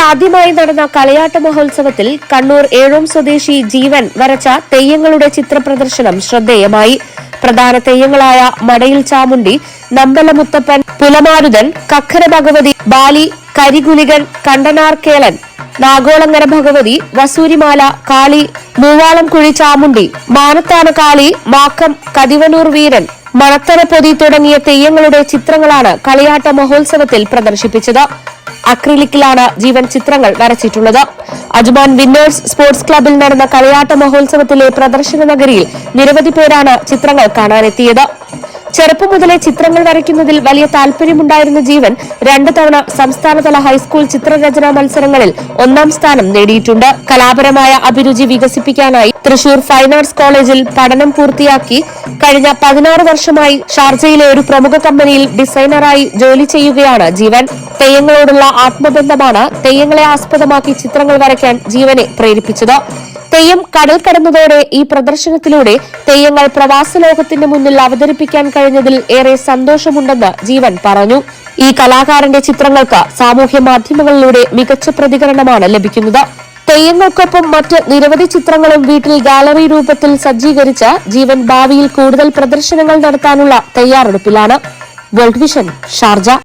ആദ്യമായി നടന്ന കളിയാട്ട മഹോത്സവത്തിൽ കണ്ണൂർ ഏഴോം സ്വദേശി ജീവൻ വരച്ച തെയ്യങ്ങളുടെ ചിത്രപ്രദർശനം ശ്രദ്ധേയമായി. പ്രധാന തെയ്യങ്ങളായ മടയിൽ ചാമുണ്ടി നമ്പലമുത്തപ്പൻ പുലമാരുതൻ കക്കര ഭഗവതി ബാലി കരികുലികൻ കണ്ടനാർക്കേളൻ നാഗോളങ്ങര ഭഗവതി വസൂരിമാല കാളി മൂവാളം കുഴി ചാമുണ്ടി മാനത്താന കാളി മാക്കം കതിവനൂർ വീരൻ മണത്തറ പൊതി തുടങ്ങിയ തെയ്യങ്ങളുടെ ചിത്രങ്ങളാണ് കളിയാട്ട മഹോത്സവത്തിൽ പ്രദർശിപ്പിച്ചത്. അക്രിലിക്കിലാണ് ജീവൻ ചിത്രങ്ങൾ വരച്ചിട്ടുള്ളത്. അജ്മാൻ വിന്നേഴ്സ് സ്പോർട്സ് ക്ലബിൽ നടന്ന കളിയാട്ട മഹോത്സവത്തിലെ പ്രദർശന നഗരിയിൽ നിരവധി പേരാണ് ചിത്രങ്ങൾ കാണാനെത്തിയത്. ചെറുപ്പം മുതലേ ചിത്രങ്ങൾ വരയ്ക്കുന്നതിൽ വലിയ താല്പര്യമുണ്ടായിരുന്ന ജീവൻ രണ്ടു തവണ സംസ്ഥാനതല ഹൈസ്കൂൾ ചിത്രരചനാ മത്സരങ്ങളിൽ ഒന്നാം സ്ഥാനം നേടിയിട്ടുണ്ട്. കലാപരമായ അഭിരുചി വികസിപ്പിക്കാനായി തൃശൂർ ഫൈൻ ആർട്സ് കോളേജിൽ പഠനം പൂർത്തിയാക്കി കഴിഞ്ഞ പതിനാറ് വർഷമായി ഷാർജയിലെ ഒരു പ്രമുഖ കമ്പനിയിൽ ഡിസൈനറായി ജോലി ചെയ്യുകയാണ് ജീവൻ. തെയ്യങ്ങളോടുള്ള ആത്മബന്ധമാണ് തെയ്യങ്ങളെ ആസ്പദമാക്കി ചിത്രങ്ങൾ വരയ്ക്കാൻ ജീവനെ പ്രേരിപ്പിച്ചത്. തെയ്യം കടൽ കടന്നതോടെ ഈ പ്രദർശനത്തിലൂടെ തെയ്യങ്ങൾ പ്രവാസ ലോകത്തിന്റെ മുന്നിൽ അവതരിപ്പിക്കാൻ കഴിഞ്ഞതിൽ ഏറെ സന്തോഷമുണ്ടെന്ന് ജീവൻ പറഞ്ഞു. ഈ കലാകാരന്റെ ചിത്രങ്ങൾക്ക് സാമൂഹ്യ മാധ്യമങ്ങളിലൂടെ മികച്ച പ്രതികരണമാണ് ലഭിക്കുന്നത്. തെയ്യങ്ങൾക്കൊപ്പം മറ്റ് നിരവധി ചിത്രങ്ങളും വീട്ടിൽ ഗാലറി രൂപത്തിൽ സജ്ജീകരിച്ച് ജീവൻ ഭാവിയിൽ കൂടുതൽ പ്രദർശനങ്ങൾ നടത്താനുള്ള തയ്യാറെടുപ്പിലാണ്. World Vision Sharjah.